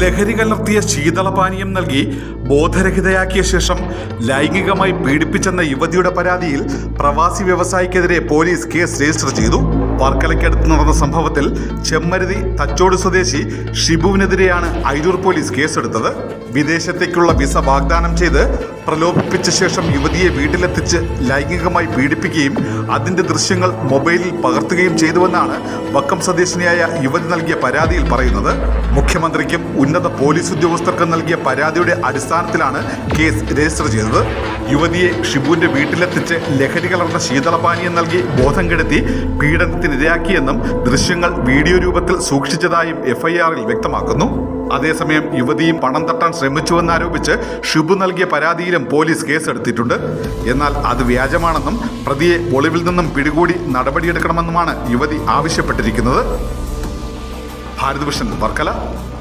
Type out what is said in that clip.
ലഹരി കലർത്തിയ ശീതളപാനീയം നൽകി ബോധരഹിതയാക്കിയ ശേഷം ലൈംഗികമായി പീഡിപ്പിച്ചെന്ന യുവതിയുടെ പരാതിയിൽ പ്രവാസി വ്യവസായിക്കെതിരെ പോലീസ് കേസ് രജിസ്റ്റർ ചെയ്തു. വർക്കലയ്ക്കടുത്ത് നടന്ന സംഭവത്തിൽ ചെമ്മരുതി തച്ചോട് സ്വദേശി ഷിബുവിനെതിരെയാണ് അയിരൂർ പോലീസ് കേസെടുത്തത്. വിദേശത്തേക്കുള്ള വിസ വാഗ്ദാനം ചെയ്ത് പ്രലോഭിപ്പിച്ച ശേഷം യുവതിയെ വീട്ടിലെത്തിച്ച് ലൈംഗികമായി പീഡിപ്പിക്കുകയും അതിന്റെ ദൃശ്യങ്ങൾ മൊബൈലിൽ പകർത്തുകയും ചെയ്തുവെന്നാണ് വക്കം സ്വദേശിനിയായ യുവതി നൽകിയ പരാതിയിൽ പറയുന്നത്. മുഖ്യമന്ത്രിക്കും ഉന്നത പോലീസ് ഉദ്യോഗസ്ഥർക്കും നൽകിയ പരാതിയുടെ അടിസ്ഥാനത്തിലാണ് കേസ് രജിസ്റ്റർ ചെയ്തത്. യുവതിയെ ഷിബുവിന്റെ വീട്ടിലെത്തിച്ച് ലഹരി കലർന്ന ശീതളപാനീയം നൽകി ബോധം കെടുത്തി പീഡനത്തിനിരയാക്കിയെന്നും ദൃശ്യങ്ങൾ വീഡിയോ രൂപത്തിൽ സൂക്ഷിച്ചതായും എഫ്ഐആറിൽ വ്യക്തമാക്കുന്നു. അതേസമയം യുവതിയും പണം തട്ടാൻ ശ്രമിച്ചുവെന്നാരോപിച്ച് ഷിബു നൽകിയ പരാതിയിലും പോലീസ് കേസെടുത്തിട്ടുണ്ട്. എന്നാൽ അത് വ്യാജമാണെന്നും പ്രതിയെ ഒളിവിൽ നിന്നും പിടികൂടി നടപടിയെടുക്കണമെന്നുമാണ് യുവതി ആവശ്യപ്പെട്ടിരിക്കുന്നത്. ഭാരതഭൂഷൺ വർക്കല